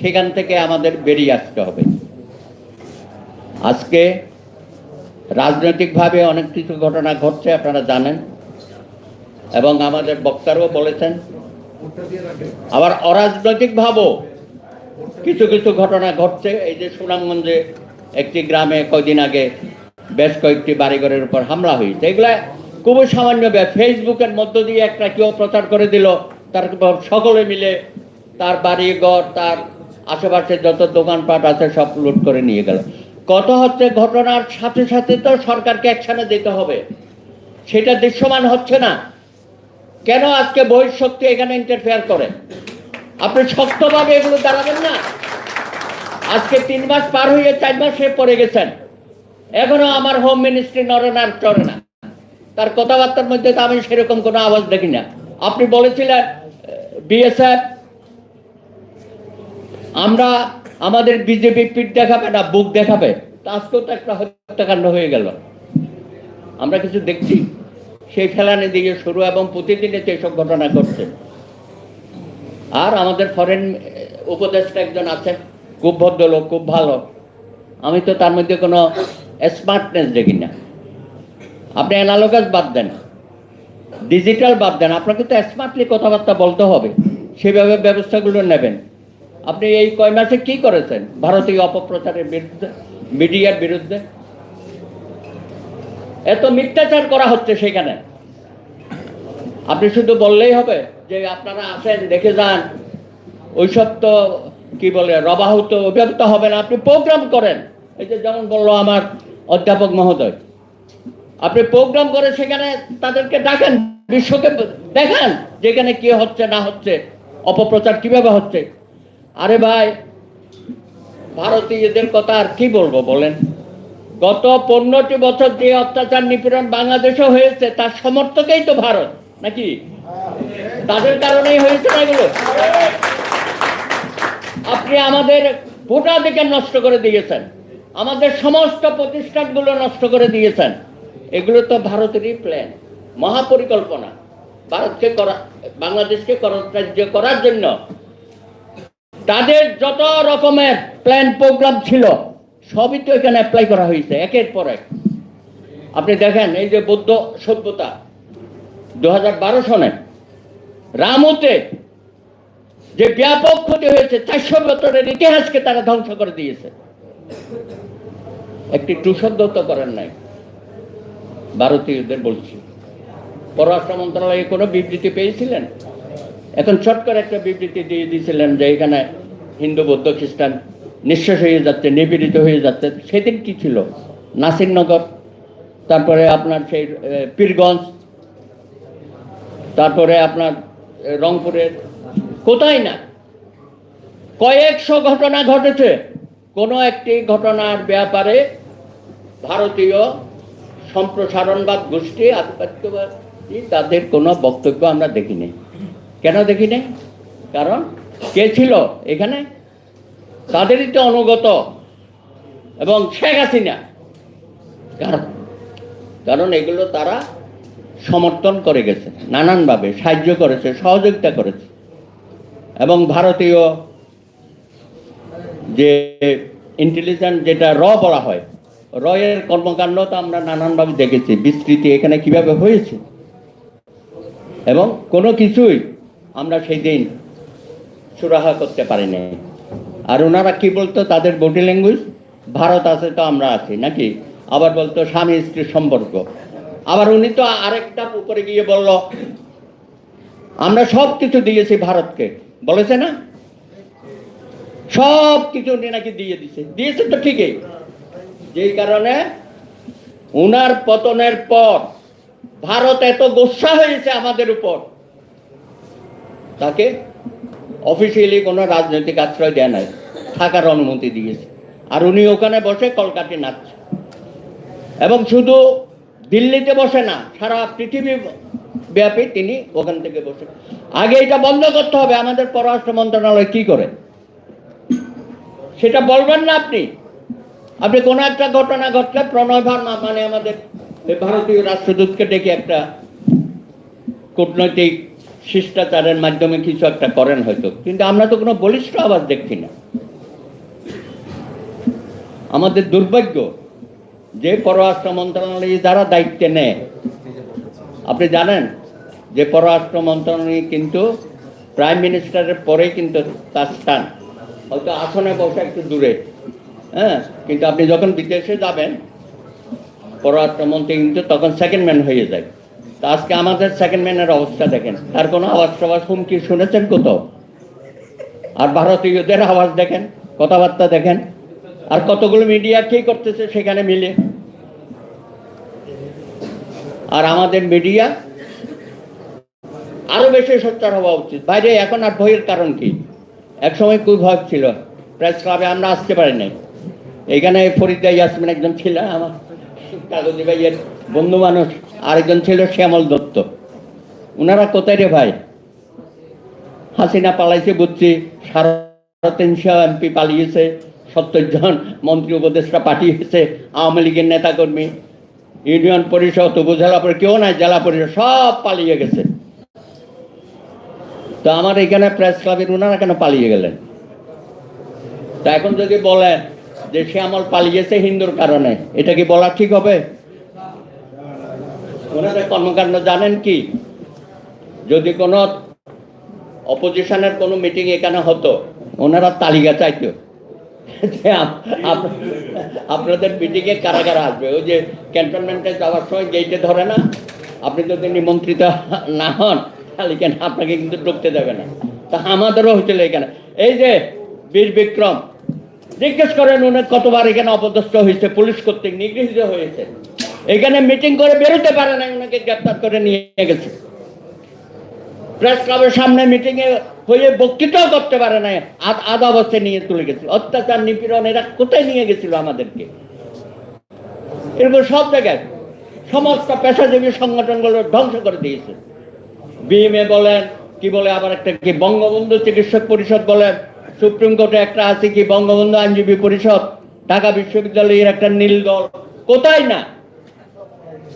সেখান থেকে আমাদের বেরিয়ে আসতে হবে। আজকে রাজনৈতিকভাবে অনেক কিছু ঘটনা ঘটছে, আপনারা জানেন। এবং আমাদের বক্তারাও বলেছেন, আবার অরাজনৈতিকভাবেও কিছু কিছু ঘটনা ঘটছে। এই যে সুনামগঞ্জে একটি গ্রামে কয়দিন আগে বেশ কয়েকটি বাড়িঘরের উপর হামলা হয়েছে। এগুলা খুবই সামান্য ফেসবুকের মধ্য দিয়ে একটা কেউ প্রচার করে দিল তারপর সকলে মিলে তার বাড়ি ঘর তার আশেপাশে যত দোকানপাট আছে সব লুট করে নিয়ে গেল। কত হচ্ছে ঘটনার সাথে সাথে তো সরকারকে অ্যাকশনে দিতে হবে। সেটা দৃশ্যমান হচ্ছে না। কেন আজকে বহিঃশক্তি এখানে ইন্টারফেয়ার করে? আপনি শক্তভাবে এগুলো দাঁড়াবেন না। আজকে তিন মাস পার হয়ে চার মাসে পড়ে গেছেন। এখনও আমার হোম মিনিস্ট্রি নরে না চড়ে না। তার কথাবার্তার মধ্যে তো আমি সেরকম কোনো আওয়াজ দেখি না। আপনি বলেছিলেন বিএসএফ আমরা আমাদের বিজেপি পিঠ দেখাবে না, বুক দেখাবে। আজকেও তো একটা হত্যাকাণ্ড হয়ে গেল। আমরা কিছু দেখছি। সেই ফেলানি দিকে শুরু এবং প্রতিদিনে তো এসব ঘটনা ঘটছে। আর আমাদের ফরেন উপদেষ্টা একজন আছে, খুব ভদ্রলোক, খুব ভালো। আমি তো তার মধ্যে কোনো স্মার্টনেস দেখি না। আপনি অ্যানালগাস বাদ দেন। ডিজিটাল বাদ দেন। আপনাকে তো স্মার্টলি কথাবার্তা বলতে হবে। সেভাবে ব্যবস্থাগুলো নেবেন। আপনি এই কয় মাসে কি করেছেন? ভারতীয় অপপ্রচারের বিরুদ্ধে, মিডিয়ার বিরুদ্ধে? এত মিথ্যাচার করা হচ্ছে সেখানে। আপনি শুধু বললেই হবে যে আপনারা আসেন দেখে যান। ওইসব তো, কি বলে রবাহুত অভিযুক্ত হবে না। আপনি প্রোগ্রাম করেন। এই যে যেমন বলল আমার অধ্যাপক মহোদয়। আপনি প্রোগ্রাম করে সেখানে তাদেরকে ডাকেন, বিশ্বকে দেখান, যেখানে কি হচ্ছে, না হচ্ছে, অপপ্রচার কীভাবে হচ্ছে। আরে ভাই, ভারতীয়দের কথা আর কি বলব বলেন? গত পনেরোটি বছর যে অত্যাচার নিপীড়ন বাংলাদেশে হয়েছে, তার সমর্থকেই তো ভারত, নাকি? তাদের কারণেই হয়েছে না এগুলো? আপনি আমাদের ভোটাধিকার নষ্ট করে দিয়েছেন। আমাদের সমস্ত প্রতিষ্ঠানগুলো নষ্ট করে দিয়েছেন। এগুলো তো ভারতেরই প্ল্যান মহাপরিকল্পনা। ভারতকে করা, বাংলাদেশকে করার জন্য তাদের যত রকমের প্ল্যান প্রোগ্রাম ছিল, সবই তো এখানে অ্যাপ্লাই করা হয়েছে, একের পর এক। আপনি দেখেন, এই যে বৌদ্ধ সভ্যতা দু হাজার বারো সনে রামতে যে ব্যাপক ক্ষতি হয়েছে, চারশো বছরের ইতিহাসকে তারা ধ্বংস করে দিয়েছে। একটি টু শব্দ তো করেন নাই, ভারতীয়দের বলছি। পররাষ্ট্র মন্ত্রণালয়ে কোনো বিবৃতি পেয়েছিলেন? এখন চট করে একটা বিবৃতি দিয়ে দিয়েছিলেন যে এখানে হিন্দু, বৌদ্ধ, খ্রিস্টান নিঃশ্বাস হয়ে যাচ্ছে, নিপীড়িত হয়ে যাচ্ছে। সেদিন কি ছিল? নাসিরনগর, তারপরে আপনার সেই পীরগঞ্জ, তারপরে আপনার রংপুরের, কোথায় না? কয়েকশো ঘটনা ঘটেছে। কোনো একটি ঘটনার ব্যাপারে ভারতীয় সম্প্রসারণবাদ গোষ্ঠী, আধিপত্যবাদী তাদের কোনো বক্তব্য আমরা দেখিনি। কেন দেখি নাই কারণ কে ছিল এখানে? তাদেরই তো অনুগত। এবং শেখ হাসিনা। কারণ কারণ এগুলো তারা সমর্থন করে গেছে, নানানভাবে সাহায্য করেছে, সহযোগিতা করেছে। এবং ভারতীয় যে ইন্টেলিজেন্স যেটা র বলা হয় র এর কর্মকাণ্ড তো আমরা নানানভাবে দেখেছি, বিস্তৃতি এখানে কীভাবে হয়েছে। এবং কোনো কিছুই আমরা সেই দিন সুরাহা করতে পারি নাই। আর ওনারা কি বলতো, তাদের বডি ল্যাঙ্গুয়েজ ভারত আছে তো আমরা আছি, নাকি? আবার বলতো, স্বামী স্ত্রীর সম্পর্ক। আবার উনি তো আরেকটা উপরে গিয়ে বলল, আমরা সব কিছু দিয়েছি ভারতকে। বলেছে না? সব কিছু উনি নাকি দিয়ে দিছে। দিয়েছে তো ঠিকই। যেই কারণে উনার পতনের পর ভারত এত গোসা হয়েছে আমাদের উপর। তাকে অফিসিয়ালি কোনো রাজনৈতিক আশ্রয় দেয় নাই। থাকার অনুমতি দিয়েছে। আর উনি ওখানে বসে কলকাতি নাচছে। এবং শুধু দিল্লিতে বসে না, সারা পৃথিবী ব্যাপী তিনি ওখান থেকে বসে। আগে এটা বন্ধ করতে হবে, আমাদের পররাষ্ট্র মন্ত্রণালয় কি করে? সেটা বলবেন না আপনি। আপনি কোনো একটা ঘটনা ঘটলে প্রণয় ভার্মা মানে আমাদের ভারতীয় রাষ্ট্রদূতকে ডেকে একটা কূটনৈতিক শিষ্টাচারের মাধ্যমে কিছু একটা করেন হয়তো। কিন্তু আমরা তো কোনো বলিষ্ঠ আওয়াজ দেখছি না। আমাদের দুর্ভাগ্য যে পররাষ্ট্র মন্ত্রণালয় যারা দায়িত্বে নেয়, আপনি জানেন যে পররাষ্ট্র মন্ত্রণালয় কিন্তু প্রাইম মিনিস্টারের পরেই কিন্তু তার স্থান। হয়তো আসনে বসা একটু দূরে। হ্যাঁ কিন্তু আপনি যখন বিদেশে যাবেন পররাষ্ট্রমন্ত্রী কিন্তু তখন সেকেন্ড ম্যান হয়ে যায়। আজকে আমাদের সেকেন্ড ম্যানের অবস্থা দেখেন। তার কোনো আওয়াজ টাওয়াজ হুমকি শুনেছেন কোথাও? আর ভারতীয়দের আওয়াজ দেখেন, কথাবার্তা দেখেন, আর কতগুলো মিডিয়া কি করতেছে সেখানে মিলে। আর আমাদের মিডিয়া আরও বেশি সোচ্চার হওয়া উচিত। বাইরে এখন আর ভয়ের কারণ কি? একসময় ভয় ছিল প্রেস ক্লাবে আমরা আসতে পারি নাই। এখানে ফরিদা ইয়াসমিন একজন ছিল আমার। কাগজি ভাইয়ের বন্ধু মানুষ। আরেকজন ছিল শ্যামল দত্ত। ওনারা কোথায় রে ভাই? হাসিনা পালাইছে বুঝছি, সাড়ে তিনশো এমপি পালিয়েছে, সত্তর জন মন্ত্রী উপদেষ্টা পাঠিয়েছে, আওয়ামী লীগের নেতাকর্মী। ইউনিয়ন পরিষদ, উপজেলা পরিষদ কেউ নাই, জেলা পরিষদ, সব পালিয়ে গেছে। তো আমার এখানে প্রেস ক্লাবের ওনারা কেন পালিয়ে গেলেন? তা এখন যদি বলেন যে শ্যামল পালিয়েছে হিন্দুর কারণে, এটা কি বলা ঠিক হবে? ওনাদের কর্মকাণ্ড জানেন কি? যদি কোনো অপোজিশনের কোনো মিটিং এখানে হতো, ওনারা তালিকা চাইতো। যে আপ- আপ- আপনাদের মিটিংয়ে কারা কারা আসবে? ওই যে ক্যান্টনমেন্টে যাওয়ার সময় গেইটে ধরে না? আপনি যদি নিমন্ত্রিত না হন, তাহলে কেন আপনাকে কিন্তু ঢুকতে দেবে না? তা আমাদেরও হয়েছিল এখানে। এই যে বীর বিক্রম, জিজ্ঞেস করেন উনি কতবার এখানে অপদস্থ হয়েছে, পুলিশ কর্তৃক নিগৃহীত হয়েছে। এখানে মিটিং করে বেরোতে পারে না ওনাকে গ্রেপ্তার করে নিয়ে গেছে। প্রেস ক্লাবের সামনে মিটিং এ হয়ে বক্তৃতাও করতে পারে না আধ- বছর নিয়ে তুলে গেছে। অত্যাচার, নিপীড়ন, এরা কোথায় নিয়ে গেছিল আমাদেরকে? এরকম সব জায়গায় সমস্ত পেশাজীবী সংগঠনগুলো ধ্বংস করে দিয়েছে। বিএমএ বলেন, কি বলে, আবার একটা কি বঙ্গবন্ধু চিকিৎসক পরিষদ বলেন, সুপ্রিম কোর্টে একটা আছে কি বঙ্গবন্ধু আইনজীবী পরিষদ, ঢাকা বিশ্ববিদ্যালয়ের একটা নীল দল, কোথায় না?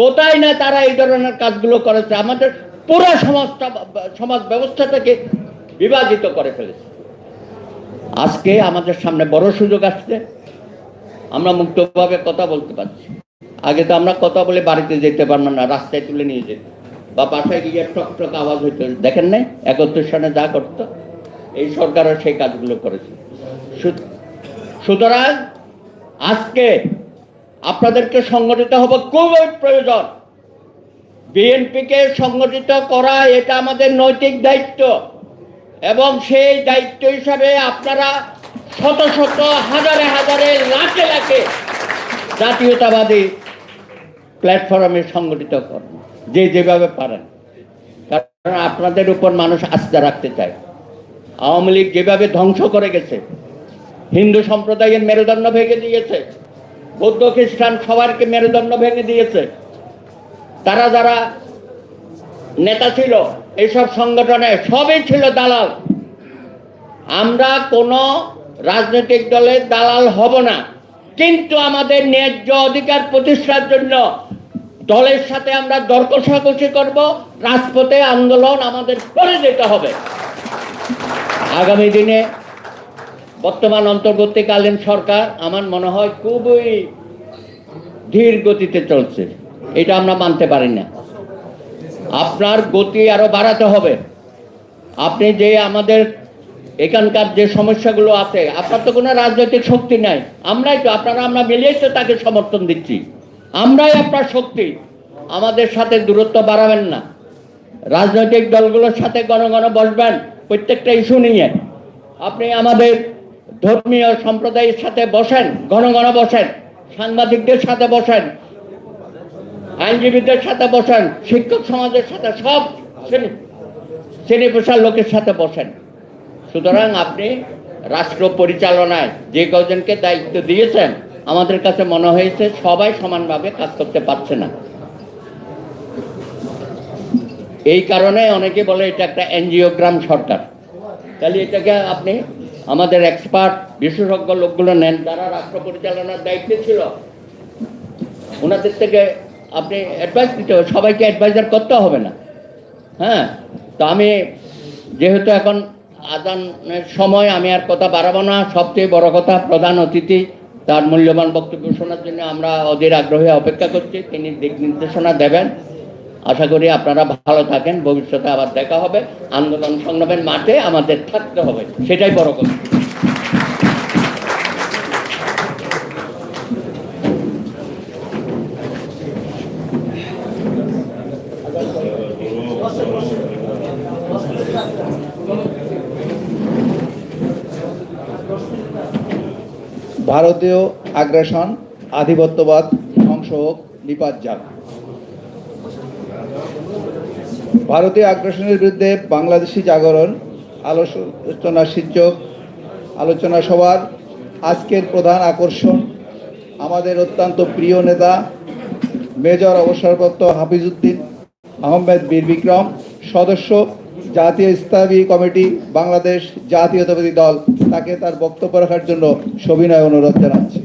কোথায় না তারা এই ধরনের কাজগুলো করেছে। আমাদের পুরো সমাজটা, সমাজ ব্যবস্থাটাকে বিভাজিত করে ফেলেছে। আজকে আমাদের সামনে বড় সুযোগ আসছে। আমরা মুক্তভাবে কথা বলতে পারছি। আগে তো আমরা কথা বলে বাড়িতে যেতে পারলাম না, রাস্তায় তুলে নিয়ে যেত। বা বাসায় গিয়ে টক টক আওয়াজ হইতো। দেখেন নাই? একত্রিশ সনে যা করতো, এই সরকারও সেই কাজগুলো করেছে। সুতরাং আজকে আপনাদেরকে সংগঠিত হব খুবই প্রয়োজন। বিএনপিকে সংগঠিত করা এটা আমাদের নৈতিক দায়িত্ব। এবং সেই দায়িত্ব হিসাবে আপনারা শত শত, হাজারে হাজারে, লাখে লাখে জাতীয়তাবাদী প্ল্যাটফর্মে সংগঠিত করুন, যে যেভাবে পারেন। কারণ আপনাদের উপর মানুষ আস্থা রাখতে চায়। আওয়ামী লীগ যেভাবে ধ্বংস করে গেছে, হিন্দু সম্প্রদায়ের মেরুদণ্ড ভেঙে দিয়েছে বৌদ্ধ খ্রিস্টান সবারকে মেরুদণ্ড ভেঙে দিয়েছে। তারা যারা নেতা ছিল, এইসব সংগঠনে সবই ছিল দালাল। আমরা কোনো রাজনৈতিক দলের দালাল হব না। কিন্তু আমাদের ন্যায্য অধিকার প্রতিষ্ঠার জন্য দলের সাথে আমরা দর করব, রাজপথে আন্দোলন আমাদের করে যেতে হবে। আগামী দিনে বর্তমান অন্তর্বর্তীকালীন সরকার আমার মনে হয় খুবই ধীর গতিতে চলছে। এটা আমরা মানতে পারি না। আপনার গতি আরও বাড়াতে হবে। আপনি যে আমাদের এখানকার যে সমস্যাগুলো আছে, আপনার তো কোনো রাজনৈতিক শক্তি নাই। আমরাই তো, আপনারা আমরা মিলিয়েই তো তাকে সমর্থন দিচ্ছি। আমরাই আপনার শক্তি। আমাদের সাথে দূরত্ব বাড়াবেন না। রাজনৈতিক দলগুলোর সাথে ঘন ঘন বসবেন প্রত্যেকটা ইস্যু নিয়ে। আপনি আমাদের ধর্মীয় সম্প্রদায়ের সাথে বসেন ঘন ঘন বসেন, সাংবাদিকদের সাথে বসেন, আইনজীবীদের সাথে বসেন, শিক্ষক সমাজের সাথে সব শ্রেণি পেশার লোকের সাথে বসেন। সুতরাং আপনি রাষ্ট্র পরিচালনায় যে কজনকে দায়িত্ব দিয়েছেন, আমাদের কাছে মনে হয়েছে সবাই সমানভাবে কাজ করতে পারছে না। এই কারণে অনেকে বলে এটা একটা এনজিওগ্রাম সরকার। তাহলে এটাকে আপনি আমাদের এক্সপার্ট বিশেষজ্ঞ লোকগুলো নেন তারা রাষ্ট্র পরিচালনার দায়িত্বে ছিল। ওনাদের থেকে আপনি অ্যাডভাইস দিতে হবে। সবাইকে অ্যাডভাইজার করতে হবে না। হ্যাঁ? তো আমি যেহেতু এখন আজানের সময়, আমি আর কথা বাড়াবো না। সবচেয়ে বড় কথা, প্রধান অতিথি, তার মূল্যবান বক্তব্য শোনার জন্য আমরা অধীর আগ্রহে অপেক্ষা করছি। তিনি দিক নির্দেশনা দেবেন। আশা করি আপনারা ভালো থাকেন, ভবিষ্যতে আবার দেখা হবে। আন্দোলন সংগ্রামের মাঠে আমাদের থাকতে হবে, সেটাই বড় কথা। ভারতীয় আগ্রাসন, আধিপত্যবাদ ধ্বংস হোক নিপাত যাক ভারতীয় আগ্রাসনের বিরুদ্ধে বাংলাদেশি জাগরণ, আলোচনা শীর্ষক আলোচনা সভার আজকের প্রধান আকর্ষণ আমাদের অত্যন্ত প্রিয় নেতা, মেজর অবসরপ্রাপ্ত হাফিজউদ্দিন আহমেদ বীর বিক্রম, সদস্য জাতীয় ইসলামী কমিটি বাংলাদেশ জাতীয়তাবাদী দল, তাকে তার বক্তব্য রাখার জন্য সবিনয় অনুরোধ জানাচ্ছি।